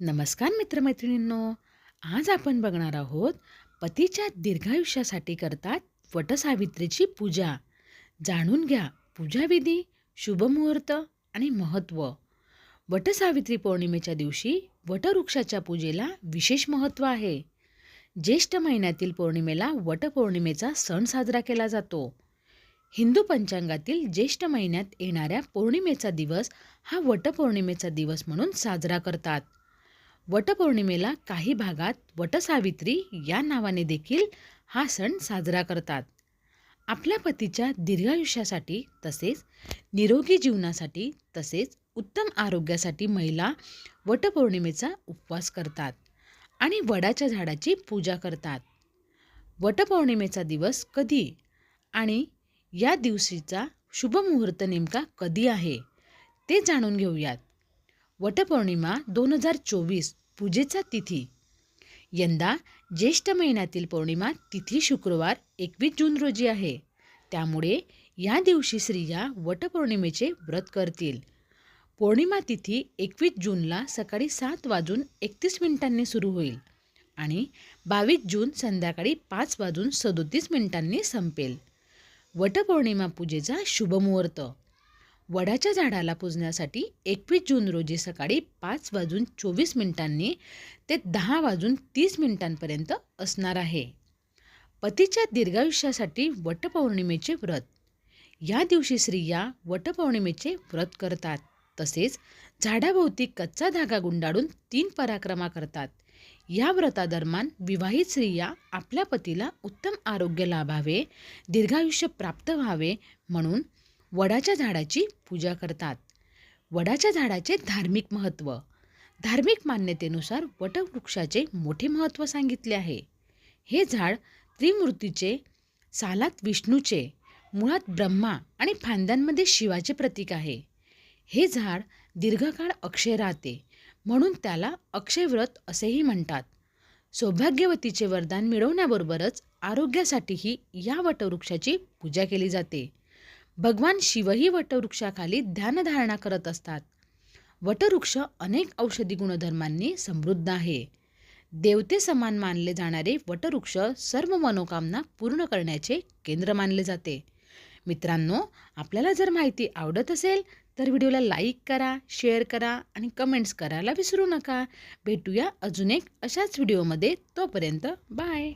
नमस्कार मित्रमैत्रिणींनो. आज आपण बघणार आहोत पतीच्या दीर्घायुष्यासाठी करतात वटसावित्रीची पूजा. जाणून घ्या पूजाविधी शुभमुहूर्त आणि महत्त्व वटसावित्री पौर्णिमेच्या दिवशी वटवृक्षाच्या पूजेला विशेष महत्त्व आहे. ज्येष्ठ महिन्यातील पौर्णिमेला वटपौर्णिमेचा सण साजरा केला जातो. हिंदू पंचांगातील ज्येष्ठ महिन्यात येणाऱ्या पौर्णिमेचा दिवस हा वटपौर्णिमेचा दिवस म्हणून साजरा करतात. वटपौर्णिमेला काही भागात वटसावित्री या नावाने देखील हा सण साजरा करतात. आपल्या पतीच्या दीर्घायुष्यासाठी तसेच निरोगी जीवनासाठी तसेच उत्तम आरोग्यासाठी महिला वटपौर्णिमेचा उपवास करतात आणि वडाच्या झाडाची पूजा करतात. वटपौर्णिमेचा दिवस कधी आणि या दिवशीचा शुभमुहूर्त नेमका कधी आहे ते जाणून घेऊयात. वटपौर्णिमा दोन हजार चोवीस पूजेचा तिथी. यंदा ज्येष्ठ महिन्यातील पौर्णिमा तिथी शुक्रवार एकवीस जून रोजी आहे. त्यामुळे या दिवशी स्त्रिया वटपौर्णिमेचे व्रत करतील. पौर्णिमा तिथी एकवीस जूनला सकाळी सात वाजून एकतीस मिनिटांनी सुरू होईल आणि बावीस जून संध्याकाळी पाच वाजून सदोतीस मिनिटांनी संपेल. वटपौर्णिमा पूजेचा शुभमुहूर्त वडाच्या झाडाला पुजण्यासाठी एकवीस जून रोजी सकाळी पाच वाजून चोवीस मिनिटांनी ते दहा वाजून तीस मिनिटांपर्यंत असणार आहे. पतीच्या दीर्घायुष्यासाठी वटपौर्णिमेचे व्रत. या दिवशी स्त्रिया वटपौर्णिमेचे व्रत करतात. तसेच झाडाभोवती कच्चा धागा गुंडाळून तीन पराक्रमा करतात. या व्रतादरम्यान विवाहित स्त्रिया आपल्या पतीला उत्तम आरोग्य लाभावे दीर्घायुष्य प्राप्त व्हावे म्हणून वडाच्या झाडाची पूजा करतात. वडाच्या झाडाचे धार्मिक महत्त्व धार्मिक मान्यतेनुसार वटवृक्षाचे मोठे महत्त्व सांगितले आहे. हे झाड त्रिमूर्तीचे सालात विष्णूचे मुळात ब्रह्मा आणि फांद्यांमध्ये शिवाचे प्रतीक आहे. हे झाड दीर्घकाळ अक्षय राहते म्हणून त्याला अक्षयव्रत असेही म्हणतात. सौभाग्यवतीचे वरदान मिळवण्याबरोबरच आरोग्यासाठीही या वटवृक्षाची पूजा केली जाते. भगवान शिवही वटवृक्षाखाली ध्यानधारणा करत असतात. वटवृक्ष अनेक औषधी गुणधर्मांनी समृद्ध आहे. देवते समान मानले जाणारे वटवृक्ष सर्व मनोकामना पूर्ण करण्याचे केंद्र मानले जाते. मित्रांनो आपल्याला जर माहिती आवडत असेल तर व्हिडिओला लाईक करा शेअर करा आणि कमेंट्स करायला विसरू नका. भेटूया अजून एक अशाच व्हिडिओमध्ये. तोपर्यंत बाय!